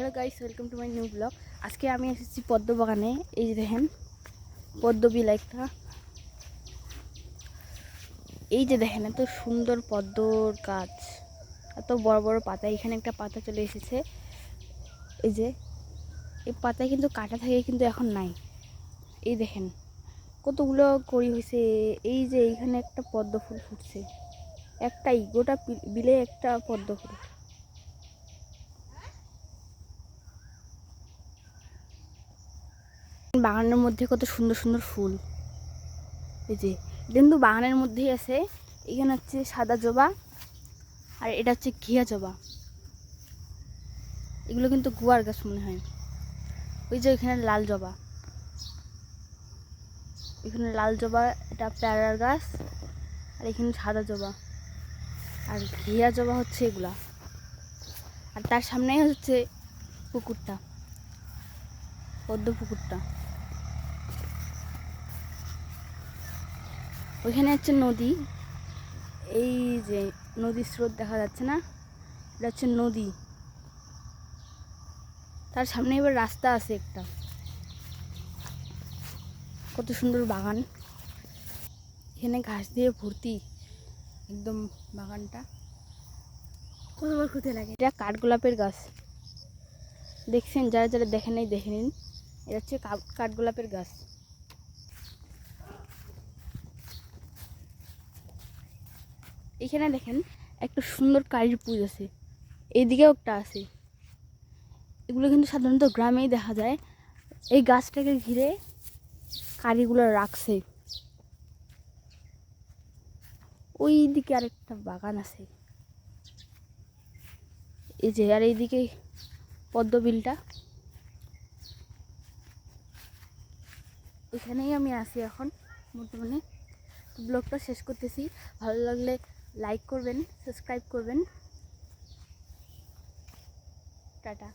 Hello guys, welcome to my new blog. আজকে আমি এসেছি পদ্ম বাগানে। এই যে দেখেন, পদ্ম বিল একটা এই যে দেখেন, এত সুন্দর পদ্মর গাছ। এত বড় বড় পাতা এখানে একটা পাতা চলে এসেছে। এই যে, এই পাতায় কিন্তু কাটা থাকে কিন্তু এখন নাই। এই দেখেন, কতগুলো করি হয়েছে। এই যে এইখানে একটা পদ্ম ফুল ফুটছে। একটাই, গোটা বিলে একটা পদ্ম ফুল। বাগানের মধ্যে কত সুন্দর সুন্দর ফুল। এই যে, কিন্তু বাগানের মধ্যেই আছে, এখানে হচ্ছে সাদা জবা আর এটা হচ্ছে ঘিয়া জবা। এগুলো কিন্তু গুয়ার গাছ মনে হয়। ওই যে এখানে লাল জবা। এখানে লাল জবা, এটা প্যারার গাছ আর এখানে সাদা জবা। আর ঘিয়া জবা হচ্ছে এগুলা। আর তার সামনেই হচ্ছে পুকুরটা পদ্ম পুকুরটা। ওইখানে হচ্ছে নদী। এই যে নদীর স্রোত দেখা যাচ্ছে না? এটা হচ্ছে নদী। তার সামনে এবার রাস্তা আছে একটা। কত সুন্দর বাগান। এখানে ঘাস দিয়ে ভর্তি একদম বাগানটা। কতবার খুঁতে লাগে। এটা কাঠগোলাপের গাছ। দেখছেন? যারা যারা দেখেন নাই, দেখে নিন। এটা হচ্ছে কাঠগোলাপের গাছ। এখানে দেখেন একটা সুন্দর কারির পুজ আছে। এইদিকেও একটা আছে। এগুলো কিন্তু সাধারণত গ্রামেই দেখা যায়। এই গাছটাকে ঘিরে কারিগুলো রাখছে। ওই দিকে আরেকটা বাগান আছে। এই যে, আর এইদিকে পদ্ম বিলটা। এখানেই আমি আছি এখন। বর্তমানে ব্লগটা শেষ করতেছি। ভালো লাগলে লাইক করবেন সাবস্ক্রাইব করবেন। টাটা।